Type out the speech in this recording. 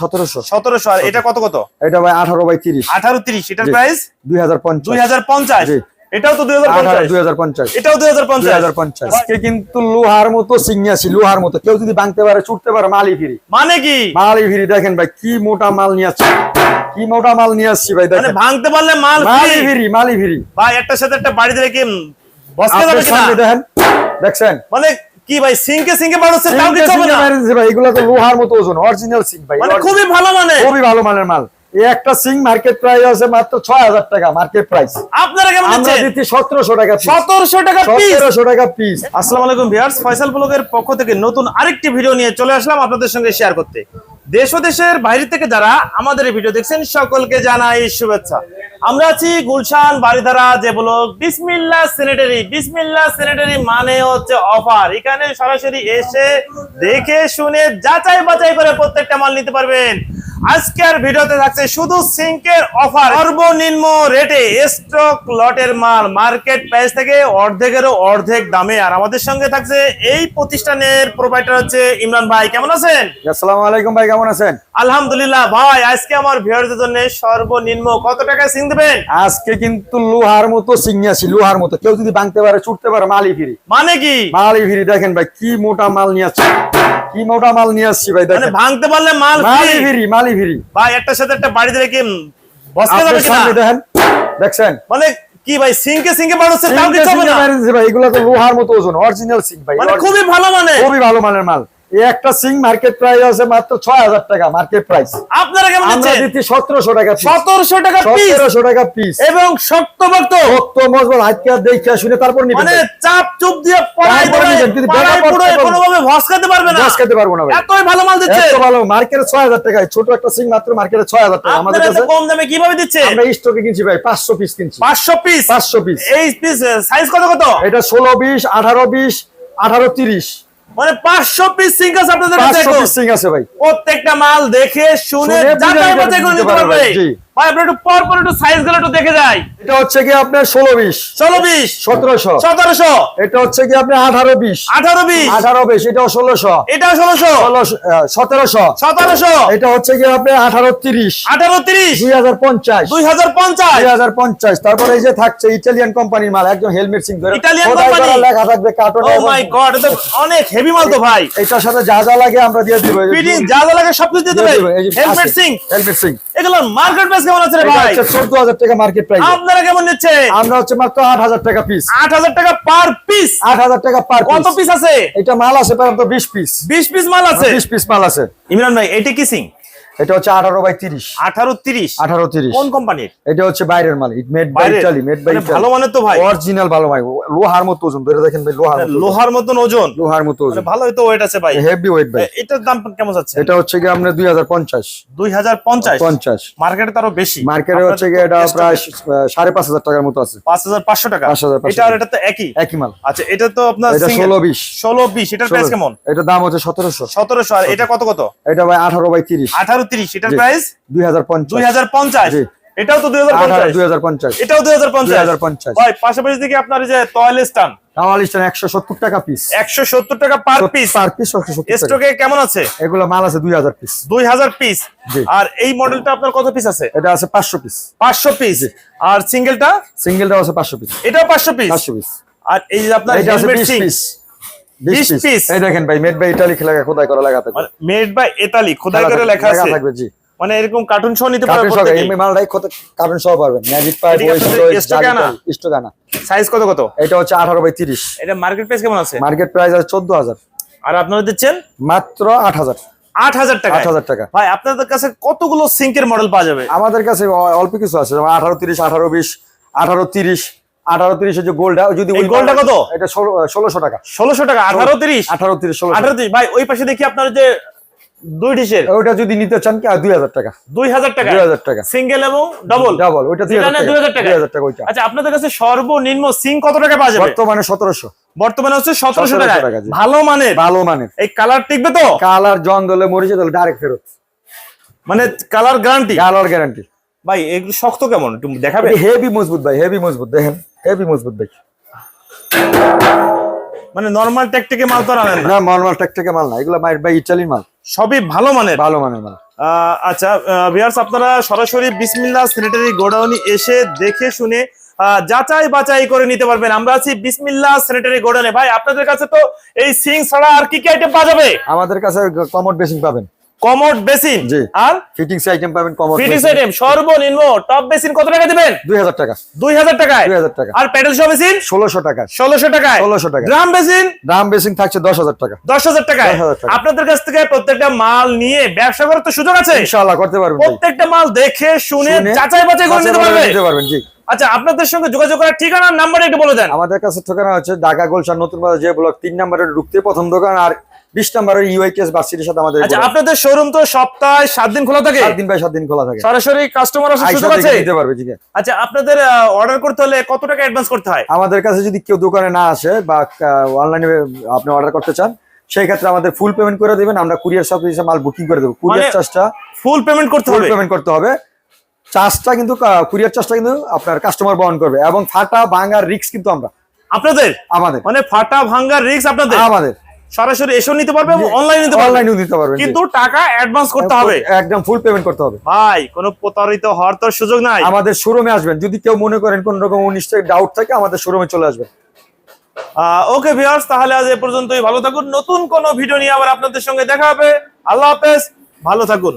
সতেরোশো। সতেরোশো আর এটা কত কত? এটা ভাই আঠারো বাই তিরিশ। আঠারো তিরিশ এটার। প্রাইস দুই হাজার পঞ্চাশ। দুই হাজার পঞ্চাশ। এটাও তো এটাও আজকে কিন্তু লোহার মতো লোহার মতো। কেউ যদি ভাঙতে পারে ছুটতে পারে মালি ফিরি। মানে কি? মালি ফিরি। দেখেন ভাই কি মোটা মাল নিয়ে আসছি। কি মোটা মাল নিয়ে আসছি ভাই মানে দেখেন। ভাঙতে পারলে মাল মালি। ফিরি। মালি ফিরি। ভাই একটার সাথে একটা বাড়িতে রেখে বসতে যাবে কিনা? দেখেন। দেখছেন? মানে কি ভাই সিঙ্কে সিঙ্কে বাড়ছে তাও কিছু হবে না? ভাই এগুলো তো লোহার মতো ওজন অরিজিনাল সিং ভাই মানে খুবই ভালো মানে খুবই ভালো মানের মাল। এই একটা সিং মার্কেট প্রাইস আছে মাত্র ছয় হাজার টাকা মার্কেট প্রাইস আপনারা কেমন আমরা দিচ্ছি সতেরোশো টাকা piece। সতেরোশো টাকা পিস সতেরোশো টাকা পিস আসসালামু আলাইকুম ভিউয়ার্স ফয়সাল ব্লগের পক্ষ থেকে নতুন আরেকটি ভিডিও নিয়ে চলে আসলাম আপনাদের সঙ্গে শেয়ার করতে। দেশ ও দেশের বাইরে থেকে যারা আমাদের এই ভিডিও দেখছেন সকলকে জানাই শুভেচ্ছা। আমরা আছি গুলশান বাড়িধারা যে ব্লক, বিসমিল্লা সেনেটারি। বিসমিল্লা সেনেটারি মানে হচ্ছে অফার। এখানে সরাসরি এসে দেখে শুনে যাচাই বাছাই করে প্রত্যেকটা মাল নিতে পারবেন। আজকের ভিডিওতে থাকছে শুধু সিঙ্কের অফার সর্বনিম্ন রেটে স্টক লটের মাল মার্কেট প্রাইস থেকে অর্ধেকেরও অর্ধেক দামে। আর আমাদের সঙ্গে থাকছে এই প্রতিষ্ঠানের প্রোভাইডার হচ্ছে ইমরান ভাই। কেমন আছেন? আসসালামু আলাইকুম ভাই কেমন আছেন? আলহামদুলিল্লাহ ভাই আজকে আমার ভিউয়ারদের জন্য সর্বনিম্ন কত টাকায় সিং দেবেন? আজকে কিন্তু লোহার মতো সিংহাসি লোহার মতো। কেউ যদি ভাঙতে পারে ছুটতে পারে মালি ফিরি। মানে কি? মালি ফিরি। দেখেন ভাই কি মোটা মাল নিয়ে আসছি। কি মোটা মাল নিয়ে আসছি ভাই মানে দেখেন। ভাঙতে পারলে মাল মালি ভিড়ি মালি ভিড়ি ভাই একটা সাথে একটা বাড়িতে রেখে বসতে যাবে কিনা? দেখেন দেখছেন? মানে কি ভাই সিঙ্কে সিঙ্কে বাড়ছে তাও কিছু হবে না? ভাই এগুলো তো লোহার মতো ওজন অরিজিনাল সিং ভাই মানে খুবই ভালো মানে খুবই ভালো মানের মাল। একটা সিং মার্কেট প্রাইস আছে মাত্র ছয় হাজার টাকা মার্কেট প্রাইস আপনারা কেমন আমরা দিচ্ছি সতেরোশো টাকা সতেরোশো টাকা পিস সতেরোশো টাকা পিস এবং শক্তভক্ত রক্ত মজবুত হাতকে দেখে শুনে তারপর নিবেন। মানে চাপ চুপ দিয়ে পড়াই কোনোভাবে পারবে না। পারব না এতই ভালো মাল দিচ্ছে এত ভালো মার্কেটে ছয় হাজার টাকায় ছোট একটা সিং মাত্র মার্কেটে ছয় হাজার টাকা। আমাদের কাছে কম দামে কীভাবে দিচ্ছে আমরা স্টকে কিনছি ভাই পাঁচশো পিস কিনছি। পাঁচশো পিস পাঁচশো পিস এই পিস সাইজ কত কত? এটা ষোলো বিশ আঠারো বিশ আঠারো তিরিশ। মানে পাঁচশো পিস সিঙ্গাস আপনাদের কাছে। পিস সিং আছে ভাই প্রত্যেকটা মাল দেখে শুনে যাচাই বাছাই করে নিতে পারবে, পারবে জি। ভাই আপনি একটু পর পর একটু সাইজগুলো একটু দেখে যাই। এটা হচ্ছে কি আপনার ষোলো বিশ। ষোলো বিশ? সতেরোশো। সতেরোশো? এটা হচ্ছে কি আপনার আঠারো বিশ। আঠারো বিশ? আঠারো বিশ এটাও ষোলোশো। এটাও ষোলোশো? ষোলোশো সতেরোশো। সতেরোশো? এটা হচ্ছে কি আপনার আঠারো তিরিশ। আঠারো তিরিশ? দুই হাজার পঞ্চাশ। দুই হাজার পঞ্চাশ? দুই হাজার পঞ্চাশ। তারপরে এই যে থাকছে ইটালিয়ান কোম্পানির মাল একজন হেলমেট সিং ধরে। খোদাই লেখা থাকবে কার্টুন ও মাই গড এটা অনেক হেভি মাল তো ভাই। এটার সাথে যা যা লাগে আমরা দিয়ে দিব। ফিটিং যা যা লাগে সবকিছু দিয়ে দেবে। হেলমেট সিং হেলমেট সিং এগুলো মার্কেট প্রাইস আছে ভাই? টাকা মার্কেট প্রাইস আপনারা কেমন নিচ্ছে? আমরা হচ্ছে মাত্র আট হাজার টাকা পিস আট হাজার টাকা পার পিস আট হাজার টাকা পার কত পিস আছে? এটা মাল আছে প্রায় পিস বিশ পিস মাল আছে? বিশ পিস মাল আছে। ইমরান ভাই এটা কি সিং? এটা হচ্ছে আঠারো বাই তিরিশ। আঠারো তিরিশ? আঠারো তিরিশ। কোন কোম্পানির? এটা হচ্ছে বাইরের মাল made by Italy made by মানে ভালো মানের তো ভাই। অরিজিনাল ভালো ভাই লোহার মতো ওজন ধরে দেখেন ভাই লোহার লোহার মতন ওজন? লোহার মতো মানে ওজন ভালোই তো ওয়েট আছে ভাই। হেভি ওয়েট ভাই। এটার দাম কেমন যাচ্ছে? এটা হচ্ছে কি আপনার দুই হাজার পঞ্চাশ। দুই হাজার পঞ্চাশ? পঞ্চাশ। মার্কেটে তারও বেশি। মার্কেটে হচ্ছে কি এটা প্রায় আহ, সাড়ে পাঁচ হাজার টাকার মতো আছে। পাঁচ হাজার পাঁচশো টাকা? 5,500 এটা আর এটা তো একই? একই মাল। আচ্ছা এটা তো আপনার এটা ষোলো বিশ। ষোলো বিশ এটার প্রাইস কেমন? এটা দাম হচ্ছে সতেরোশো। সতেরোশো আর এটা কত কত? এটা ভাই আঠারো বাই তিরিশ। আঠারো তিরিশ এটার প্রাইস দুই হাজার পঞ্চাশ। দুই হাজার পঞ্চাশ। জি। এটাও তো দুই হাজার আঠারো পঞ্চাশ। দুই হাজার পঞ্চাশ। এটাও দুই হাজার পঞ্চাশ। 2050 ভাই পাশাপাশি দিকে আপনার এই যে তয়েল স্টান কাওয়াল স্টান একশো সত্তর টাকা পিস একশো সত্তর টাকা পার পিস পার পিস একশো সত্তর টাকা। স্টকে কেমন আছে? এগুলো মাল আছে দুই হাজার পিস দুই হাজার পিস আর এই মডেলটা আপনার কত পিস আছে? এটা আছে পাঁচশো পিস পাঁচশো পিস আর সিঙ্গেলটা সিঙ্গেলটা আছে পাঁচশো পিস এটাও পাঁচশো পিস পাঁচশো পিস আর এই যে আপনার এটা আছে এই দেখেন ভাই মেড বাই ইটালি লেখা খোদাই করা লেখা থাকবে মানে মেড বাই এতালি খোদাই করে লেখা আছে। থাকবে জি। মানে এরকম কার্টুন সহ নিতে প্রত্যেকেই। এই মালটাই কার্টুন সহ পারবেন। ম্যাজিক? স্টক আনা সাইজ কত কত? এটা হচ্ছে আঠারো বাই তিরিশ। এটা মার্কেট প্রাইস কেমন আছে? মার্কেট প্রাইস আছে চোদ্দ হাজার। আর আপনারা দিচ্ছেন? মাত্র আট হাজার। আট হাজার টাকা আট হাজার টাকা। ভাই আপনাদের কাছে কতগুলো সিঙ্কের মডেল পাওয়া যাবে? আমাদের কাছে অল্প কিছু আছে যেমন আঠারো তিরিশ আঠারো বিশ আঠারো তিরিশ আঠারো তিরিশের যে গোলটা যদি গোলটা কত? এটা ষোলোশো টাকা। ষোলোশো টাকা আঠারো তিরিশ? আঠারো তিরিশ ষোলো আঠারো তিরিশ। ভাই ওই পাশে দেখি আপনার যে দুই ডিশের। ওটা যদি নিতে চান কি? দুই হাজার টাকা। দুই হাজার টাকা? দুই হাজার টাকা। সিঙ্গেল এবং ডবল ডাবল ওইটা দুই হাজার টাকা। দুই হাজার টাকা? ওইটা। আচ্ছা আপনাদের কাছে সর্বনিম্ন সিং কত টাকা পাওয়া যাবে? বর্তমানে সতেরোশো। বর্তমানে হচ্ছে সতেরোশো টাকা। টাকা, ভালো মানে ভালো মানে এই কালার টিকবে তো? কালার জন দলে মরিচে দলে ডাইরেক্ট ফেরত। মানে কালার গ্যারান্টি কালার গ্যারান্টি ভাই এগুলো শক্ত কেমন? একটু দেখাবে হেভি মজবুত ভাই হেভি মজবুত দেখেন হেভি মজবুত ভাই মানে নরমাল নর্মাল থেকে মাল তো আনেন না? নর্মাল টেক থেকে মাল না এগুলো মাইট ভাই ইটালির মাল। সবই ভালো মানের? ভালো মানের মাল। আচ্ছা ভিয়ার্স আপনারা সরাসরি বিসমিল্লাহ স্যানিটারি গোডাউনে এসে দেখে শুনে যাচাই বাছাই করে নিতে পারবেন। আমরা আছি বিসমিল্লাহ স্যানিটারি গোডাউনে ভাই আপনাদের কাছে তো এই সিং ছাড়া আর কি কি আইটেম পাওয়া যাবে? আমাদের কাছে কমোড বেসিন পাবেন। কমোড বেসিন আর ফিটিংস আইটেম পাবেন কমোড ফিটিংস আইটেম সর্বনিম্ন টপ বেসিন কত টাকা দিবেন? দুই হাজার টাকা। দুই হাজার টাকায়? দুই হাজার টাকা। আর প্যাডেল শো বেসিন? ষোলোশো টাকা। ষোলোশো টাকায়। 1600 টাকা। Drum basin? দাম বেসিং থাকছে দশ হাজার টাকা। দশ হাজার টাকায়। 10,000 টাকা। আপনাদের কাছ থেকে প্রত্যেকটা মাল নিয়ে ব্যবসা করার তো সুযোগ আছে? ইনশাআল্লাহ করতে পারবেন প্রত্যেকটা মাল দেখে শুনে যাচাই বাছাই করে নিতে বাছাই করে পারবে। নিতে পারবেন জি। আচ্ছা আপনাদের সঙ্গে যোগাযোগ করার ঠিকানা নাম্বার একটু বলে দেন। আমাদের কাছে ঠিকানা হচ্ছে ঢাকা গুলশান নতুন বাজার যে ব্লক তিন নম্বরের ঢুকতে প্রথম দোকান আর বিশ নম্বরের ইউআইকেএস বাসিটির সাথে আমাদের আচ্ছা আপনাদের শোরুম তো সপ্তাহে সাত দিন খোলা থাকে? সাত দিন বাই সাত দিন খোলা থাকে। সরাসরি কাস্টমার আসার সুযোগ আছে? নিতে পারবে জি আচ্ছা আপনাদের অর্ডার করতে হলে কত টাকা অ্যাডভান্স করতে হয়? আমাদের কাছে যদি কেউ দোকানে না আসে বা অনলাইনে আপনি অর্ডার করতে চান সেই ক্ষেত্রে আমাদের ফুল পেমেন্ট করে দেবেন। আমরা কুরিয়ার সার্ভিসে মাল বুকিং করে দেবো। কুরিয়ার চার্জটা ফুল পেমেন্ট করতে ফুল হবে? পেমেন্ট করতে হবে। চার্জটা কিন্তু কুরিয়ার চার্জটা কিন্তু আপনার কাস্টমার বহন করবে। এবং ফাটা ভাঙার রিস্ক কিন্তু আমরা। আপনাদের? আমাদের। মানে ফাটা ভাঙ্গার রিস্ক আপনাদের? আমাদের। সরাসরি এসেও নিতে পারবে এবং অনলাইনে নিতে পারবে। অনলাইনেও নিতে পারবে কিন্তু টাকা অ্যাডভান্স করতে হবে। একদম ফুল পেমেন্ট করতে হবে। ভাই কোনো প্রতারিত হওয়ার তো সুযোগ নাই। আমাদের শোরুমে আসবেন। যদি কেউ মনে করেন কোন রকম উনিশ ডাউট থাকে আমাদের শোরুমে চলে আসবেন। ওকে ভিউয়ার্স তাহলে আজ এ পর্যন্তই। ভালো থাকুন। নতুন কোন ভিডিও নিয়ে আবার আপনাদের সঙ্গে দেখা হবে। আল্লাহ হাফেজ। ভালো থাকুন।